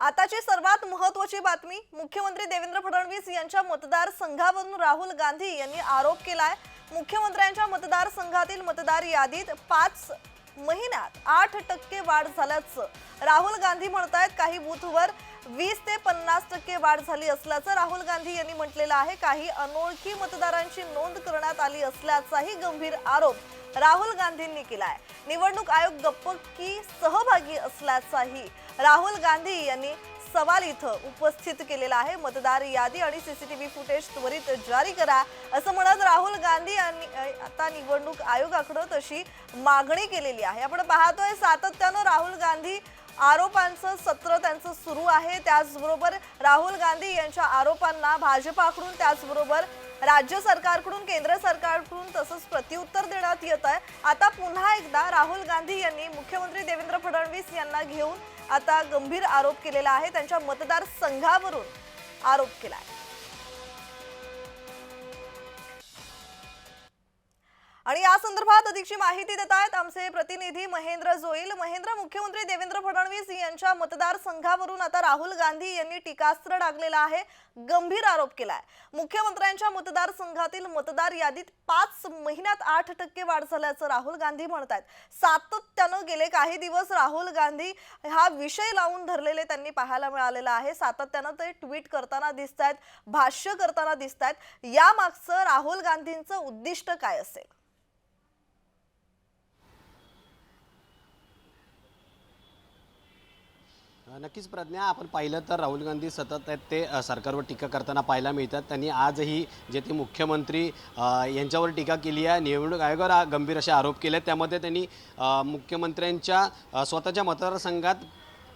आताची सर्वात महत्वाची बातमी मुख्यमंत्री देवेंद्र फडणवीस यांच्या मतदारसंघावरून राहुल गांधी यांनी आरोप केलाय. मुख्यमंत्र्यांच्या मतदारसंघातील मतदार यादीत पाच महिन्यात आठ टक्के वाढ झाल्याचं. राहुल गांधी म्हणतायत काही बूथवर वीस ते पन्नास टक्के वाढ झाली असल्याचं राहुल गांधी यांनी म्हटलेलं आहे. काही अनोळखी मतदारांची नोंद करण्यात आली असल्याचाही गंभीर आरोप राहुल गांधींनी केलाय. निवडणूक आयोग गप्प की सहभागी असल्याचाही राहुल गांधी यांनी सवाल इथं उपस्थित केलेला आहे. मतदार यादी आणि सीसीटीव्ही फुटेज त्वरित जारी करा. असं म्हणत राहुल गांधी यांनी आता निवडणूक आयोगाकडं तशी मागणी केलेली आहे. आपण पाहतोय सातत्यानं राहुल गांधी आरोपांचं सत्र त्यांचं सुरू आहे. त्याचबरोबर राहुल गांधी यांच्या आरोपांना भाजपाकडून त्याचबरोबर राज्य सरकारकडून केंद्र सरकारकडून तसंच प्रत्युत्तर देण्यात येत आहे. आता पुन्हा एकदा राहुल गांधी यांनी मुख्यमंत्री देवेंद्र फडणवीस यांना घेऊन आता गंभीर आरोप केलेला आहे. त्यांच्या मतदारसंघावरून आरोप केला आहे आणि या संदर्भात अधिकची माहिती देत आहेत आमचे प्रतिनिधी महेंद्र जोईल. महेंद्र मुख्यमंत्री देवेंद्र फडणवीस यांच्या मतदारसंघावरून आता राहुल गांधी यांनी टीकास्त्र डागलेला आहे गंभीर आरोप केलाय. मुख्यमंत्र्यांच्या मतदारसंघातील मतदार यादीत पाच महिन्यात आठ टक्के वाढ झाल्याचं राहुल गांधी म्हणत आहेत सातत्यानं गेले काही दिवस राहुल गांधी हा विषय लावून धरलेले त्यांनी पाहायला मिळालेला आहे. सातत्यानं ते ट्विट करताना दिसत आहेत भाष्य करताना दिसत आहेत यामागचं राहुल गांधींचं उद्दिष्ट काय असेल? नक्कीच प्रज्ञा आपण पाहिलं तर राहुल गांधी सतत आहेत ते सरकारवर टीका करताना पाहायला मिळतात. त्यांनी आजही जे ते मुख्यमंत्री यांच्यावर टीका केली आहे निवडणूक आयोगावर गंभीर असे आरोप केले आहेत त्यामध्ये त्यांनी मुख्यमंत्र्यांच्या स्वतःच्या मतदारसंघात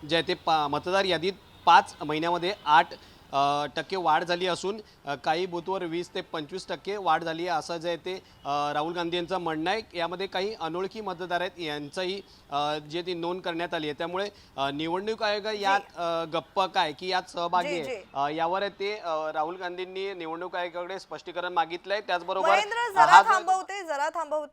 जे आहे ते पा मतदार यादीत पाच महिन्यामध्ये आठ टक्के वाढ झाली असून काही बूथवर वीस ते पंचवीस टक्के वाढ झाली आहे असं जे आहे ते राहुल गांधी यांचं म्हणणं आहे. यामध्ये काही अनोळखी मतदार आहेत यांचंही जे ती नोंद करण्यात आली आहे. त्यामुळे निवडणूक आयोग यात गप्प काय की यात सहभागी आहे? यावर आहे ते राहुल गांधींनी निवडणूक आयोगाकडे स्पष्टीकरण मागितलंय. त्याचबरोबर जरा थांबवते जरा थांबवते.